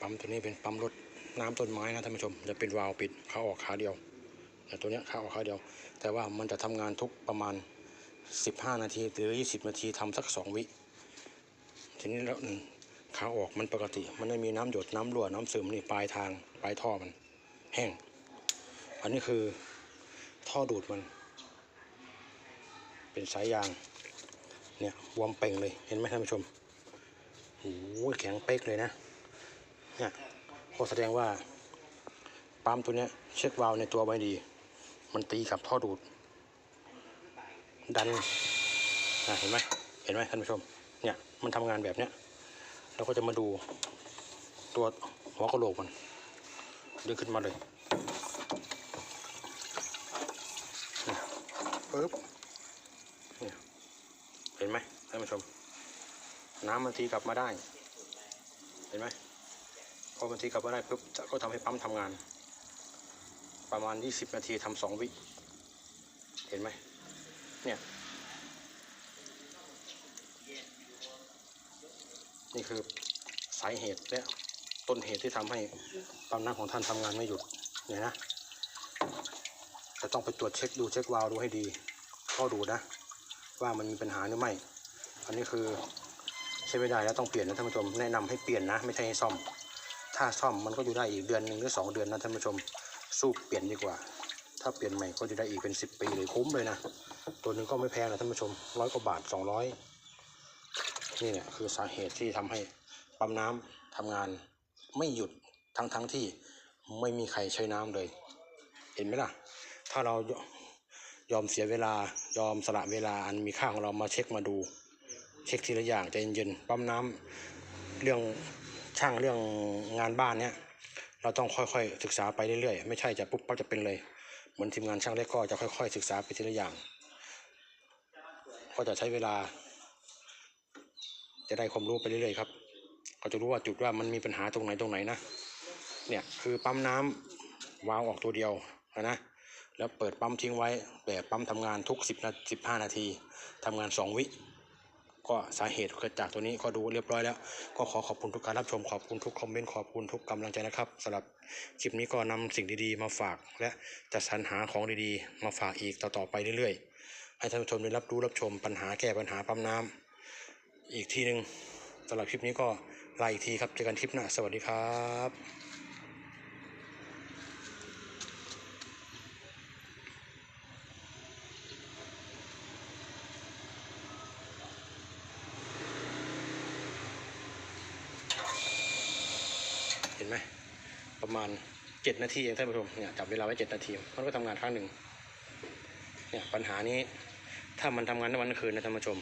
ปั๊มตัวนี้เป็นปั๊มรถน้ำต้นไม้นะท่านผู้ชมจะเป็นวาล์วปิดขาออกขาเดียวแต่ตัวนี้ขาออกขาเดียว แต่ว่ามันจะทำงานทุกประมาณ 15 นาทีหรือ 20 นาทีทำสัก 2 วิทีนี้แล้วขาออกมันปกติ มันไม่มีน้ำหยดน้ำรั่วน้ำซึมนี่ปลายทางปลายท่อมันแห้ง อันนี้คือท่อดูดมัน เป็นสายยางเนี่ยวอมเป่งเลยเห็นไหมท่านผู้ชมโอ้โหแข็งเป๊กเลยนะ เนี่ยก็แสดงว่าปั๊มตัวเนี้ยเช็ควาล์วในตัวไว้ดี มันตีกับท่อดูด ดันอะเห็นไหมเห็นไหมท่านผู้ชม เนี่ยมันทำงานแบบเนี้ยเราก็จะมาดูตัวหัวกระโหลกมันดึงขึ้นมาเลยเนี่ยปึ๊บเนี่ยเห็นไหมท่านผู้ชม น้ำมันตีกลับมาได้ เห็นไหม พอมันตีกลับไมาได้ปุ๊บจะก็ทำให้ปั๊มทำงาน ประมาณ 20 นาทีทำสองวิ เห็นไหมเนี่ยนี่คือสายเหตุและต้นเหตุที่ทำให้ปั๊มน้ำของท่านทำงานไม่หยุดเนี่ยนะจะต้องไปตรวจเช็คดูเช็ควาล์วดูให้ดีก็ดูนะ ว่ามันมีปัญหาหรือไม่ อันนี้คือใช้ไม่ได้แล้วต้องเปลี่ยนนะท่านผู้ชมแนะนำให้เปลี่ยนนะ ไม่ใช่ให้ซ่อม ถ้าซ่อมมันก็อยู่ได้อีกเดือนหนึ่งหรือสองเดือนนะท่านผู้ชม สู้เปลี่ยนดีกว่า ถ้าเปลี่ยนใหม่ก็จะได้อีกเป็นสิบปีเลยคุ้มเลยนะ ตัวหนึ่งก็ไม่แพงนะท่านผู้ชมร้อยกว่าบาทสองร้อยนี่เนี่ยคือสาเหตุที่ทำให้ปั๊มน้ำทำงานไม่หยุดทั้งทั้งที่ไม่มีใครใช้น้ำเลย เห็นไหมล่ะ ถ้าเรายอมเสียเวลายอมสละเวลาอันมีค่าของเรามาเช็คมาดู เช็คทีละอย่างใจเย็นๆปั๊มน้ำเรื่อง ช่างเรื่องงานบ้านเนี่ยเราต้องค่อยๆศึกษาไปเรื่อยๆ ไม่ใช่จะปุ๊บปั๊บจะเป็นเลย เหมือนทีมงานช่างเล็กก็จะค่อยๆ ศึกษาไปทีละอย่าง ก็จะใช้เวลา จะได้ความรู้ไปเรื่อยๆครับก็จะรู้ว่าจุดว่ามันมีปัญหาตรงไหนตรงไหนนะเนี่ยคือปั๊มน้ำวาล์วออกตัวเดียวนะแล้วเปิดปั๊มทิ้งไว้แต่ปั๊มทำงานทุก 10นาที15 นาทีทำงาน 2 วิ ก็สาเหตุเกิดจากตัวนี้ก็ดูเรียบร้อยแล้ว ก็ขอขอบคุณทุกการรับชมขอบคุณทุกคอมเมนต์ขอบคุณทุกกำลังใจนะครับสำหรับคลิปนี้ก็นำสิ่งดีๆ มาฝาก และจะสรรหาของดีๆ มาฝากอีกต่อๆไปเรื่อยๆ ให้ท่านผู้ชมได้รับรู้รับชมปัญหาแก้ปัญหาปั๊มน้ำอีกทีหนึ่งสำหรับคลิปนี้ก็ลาอีกทีครับเจอกันคลิปหน้าสวัสดีครับ เห็นไหมประมาณเจ็ดนาทีเองท่านผู้ชมเนี่ยจับเวลาไว้เจ็ดนาทีมันก็ทำงานครั้งหนึ่งเนี่ยปัญหานี้ถ้ามันทำงานทั้งวันทั้งคืนนะท่านผู้ชม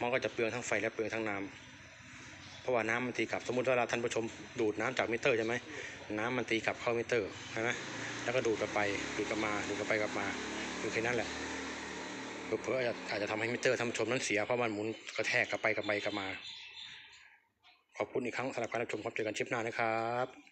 มันก็จะเปลืองทั้งไฟและเปลืองทั้งน้ำเพราะว่าน้ำมันตีกลับสมมติว่าเราท่านผู้ชมดูดน้ำจากมิเตอร์ใช่ไหมน้ำมันตีกลับเข้ามิเตอร์ใช่ไหมแล้วก็ดูดกลับไปดูดกลับมาดูดกลับไปกลับมาคือแค่นั้นแหละเพื่ออาจจะอาจจะทำให้มิเตอร์ท่านผู้ชมนั้นเสียเพราะมันหมุนกระแทกกลับไปกลับไปกลับมา ขอบคุณอีกครั้งสำหรับการรับชมครับเจอกันชิปหน้านะครับ